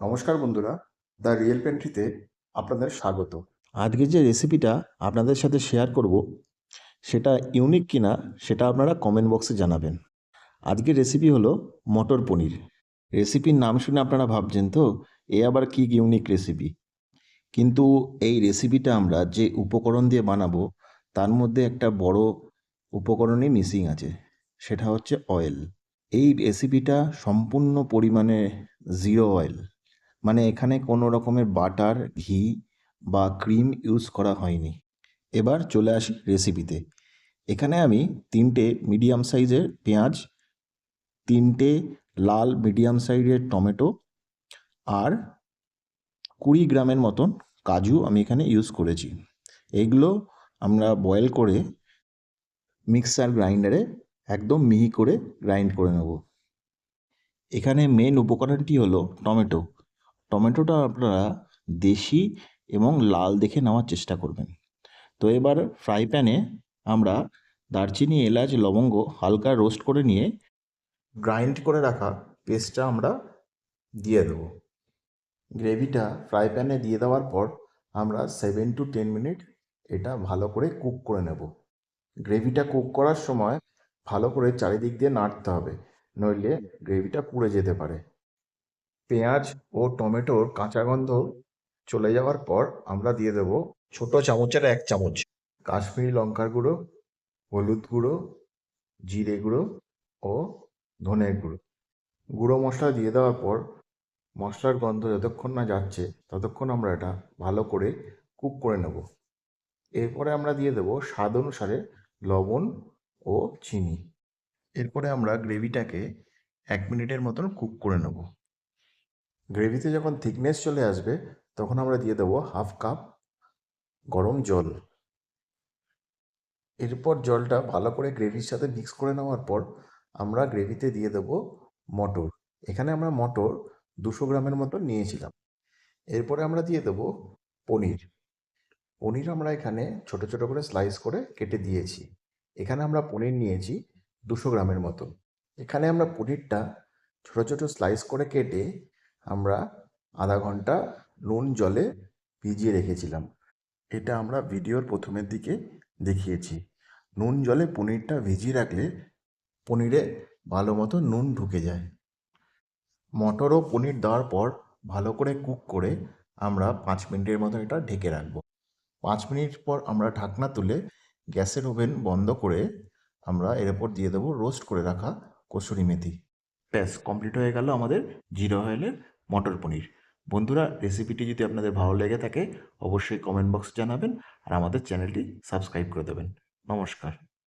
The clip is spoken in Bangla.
নমস্কার বন্ধুরা, দ্য রিয়েল পেন্ট্রিতে আপনাদের স্বাগত। আজকে যে রেসিপিটা আপনাদের সাথে শেয়ার করব, সেটা ইউনিক কিনা সেটা আপনারা কমেন্ট বক্সে জানাবেন। আজকের রেসিপি হলো মটর পনির। রেসিপির নাম শুনে আপনারা ভাবছেন তো, এ আবার কি ইউনিক রেসিপি কিন্তু এই রেসিপিটা আমরা যে উপকরণ দিয়ে বানাবো, তার মধ্যে একটা বড় উপকরণই মিসিং আছে, সেটা হচ্ছে অয়েল এই রেসিপিটা সম্পূর্ণ পরিমাণে জিরো অয়েল মানে এখানে কোনো রকমের বাটার, ঘি বা ক্রিম ইউজ করা হয়নি। এবার চলে আসি রেসিপিতে এখানে আমি তিনটে মিডিয়াম সাইজের পেঁয়াজ, তিনটে লাল মিডিয়াম সাইজের টমেটো আর কুড়ি গ্রামের মতন কাজু আমি এখানে ইউজ করেছি। এইগুলো আমরা বয়েল করে মিক্সার গ্রাইন্ডারে একদম মিহি করে গ্রাইন্ড করে নেব। এখানে মেন উপকরণটি হলো টমেটো। টমেটোটা আপনারা দেশি এবং লাল দেখে নেওয়ার চেষ্টা করবেন। তো এবার ফ্রাই প্যানে আমরা দারচিনি, এলাচ, লবঙ্গ হালকা রোস্ট করে নিয়ে গ্রাইন্ড করে রাখা পেস্টটা আমরা দিয়ে দেবো। গ্রেভিটা ফ্রাই প্যানে দিয়ে দেওয়ার পর আমরা সেভেন টু টেন মিনিট এটা ভালো করে কুক করে নেব। গ্রেভিটা কুক করার সময় ভালো করে চারিদিক দিয়ে নাড়তে হবে, নইলে গ্রেভিটা পুড়ে যেতে পারে। পেঁয়াজ ও টমেটোর কাঁচা গন্ধ চলে যাওয়ার পর আমরা দিয়ে দেব ছোট চামচের এক চামচ কাশ্মীরি লঙ্কার গুঁড়ো, হলুদ গুঁড়ো, জিরে গুঁড়ো ও ধনের গুঁড়ো। গুঁড়ো মশলা দিয়ে দেওয়ার পর মশলার গন্ধ যতক্ষণ না যাচ্ছে ততক্ষণ আমরা এটা ভালো করে কুক করে নেব। এরপরে আমরা দিয়ে দেব স্বাদ অনুসারে লবণ ও চিনি। এরপরে আমরা গ্রেভিটাকে এক মিনিটের মতন কুক করে নেব। গ্রেভিতে যখন থিকনেস চলে আসবে, তখন আমরা দিয়ে দেবো হাফ কাপ গরম জল। এরপর জলটা ভালো করে গ্রেভির সাথে মিক্স করে নেওয়ার পর আমরা গ্রেভিতে দিয়ে দেবো মটর। এখানে আমরা মটর দুশো গ্রামের মতো নিয়েছিলাম। এরপরে আমরা দিয়ে দেবো পনির। পনির আমরা এখানে ছোট ছোট করে স্লাইস করে কেটে দিয়েছি। এখানে আমরা পনির নিয়েছি দুশো গ্রামের মতো। এখানে আমরা পনিরটা ছোট ছোট স্লাইস করে কেটে আমরা আধা ঘণ্টা নুন জলে ভিজিয়ে রেখেছিলাম। এটা আমরা ভিডিওর প্রথমের দিকে দেখিয়েছি। নুন জলে পনিরটা ভিজিয়ে রাখলে পনিরে ভালো মতো নুন ঢুকে যায়। মটর ও পনির দেওয়ার পর ভালো করে কুক করে আমরা পাঁচ মিনিটের মতো এটা ঢেকে রাখব। পাঁচ মিনিট পর আমরা ঢাকনা তুলে গ্যাসের ওভেন বন্ধ করে আমরা এর ওপর দিয়ে দেবো রোস্ট করে রাখা কসুরি মেথি। ব্যাস, কমপ্লিট হয়ে গেল আমাদের জিরো অয়েলের মটর পনির। বন্ধুরা রেসিপিটি যদি আপনাদের ভালো লেগে থাকে, অবশ্যই কমেন্ট বক্স জানাবেন আর আমাদের চ্যানেলটি সাবস্ক্রাইব করে দেবেন। নমস্কার।